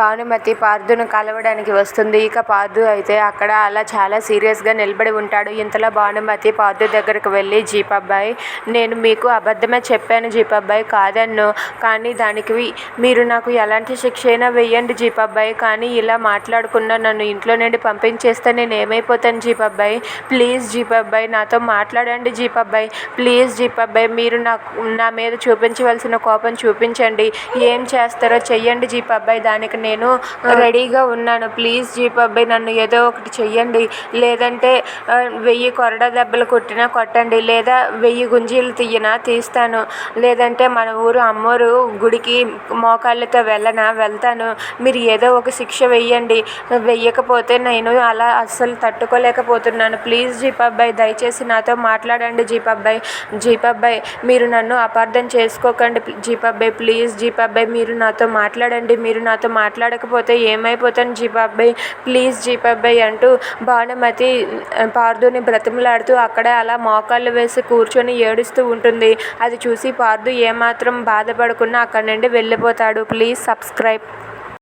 భానుమతి పార్థును కలవడానికి వస్తుంది. ఇక పార్థు అయితే అక్కడ అలా చాలా సీరియస్గా నిలబడి ఉంటాడు. ఇంతలో భానుమతి పార్థు దగ్గరకు వెళ్ళి జీపబ్బాయి నేను మీకు అబద్ధమే చెప్పాను జీపబ్బాయి కాదన్ను. కానీ దానికి మీరు నాకు ఎలాంటి శిక్ష అయినా వెయ్యండి జీపబ్బాయి కానీ ఇలా మాట్లాడకుండా నన్ను ఇంట్లో నుండి పంపించేస్తే నేను ఏమైపోతాను జీపబ్బాయి ప్లీజ్ జీపబ్బాయి నాతో మాట్లాడండి జీపబ్బాయి ప్లీజ్ జీపబ్బాయి మీరు నాకు నా మీద చూపించవలసిన కోపం చూపించండి. ఏం చేస్తారో చెయ్యండి జీపబ్బాయి దానికి నేను రెడీగా ఉన్నాను. ప్లీజ్ జీపబ్బాయ్ నన్ను ఏదో ఒకటి చెయ్యండి. లేదంటే వెయ్యి కొరడ దెబ్బలు కొట్టినా కొట్టండి. లేదా వెయ్యి గుంజీలు తీయనా తీస్తాను. లేదంటే మన ఊరు అమ్మోరు గుడికి మోకాళ్ళతో వెళ్ళనా వెళ్తాను. మీరు ఏదో ఒక శిక్ష వెయ్యండి. వెయ్యకపోతే నేను అలా అస్సలు తట్టుకోలేకపోతున్నాను. ప్లీజ్ జీపబ్బాయ్ దయచేసి నాతో మాట్లాడండి జీపబ్బాయ్. జీపబ్బాయ్ మీరు నన్ను అపార్థం చేసుకోకండి జీపబ్బాయ్. ప్లీజ్ జీపబ్బాయ్ మీరు నాతో మాట్లాడండి. మీరు నాతో మాట్లాడకపోతే ఏమైపోతాను జీపాబాయ్ ప్లీజ్ జీపాబాయ్ అంటూ భానుమతి పార్థుని బ్రతిమలాడుతూ అక్కడే అలా మోకాళ్ళు వేసి కూర్చొని ఏడుస్తూ ఉంటుంది. అది చూసి పార్థు ఏమాత్రం బాధపడకుండా అక్కడి నుండి వెళ్ళిపోతాడు. Please subscribe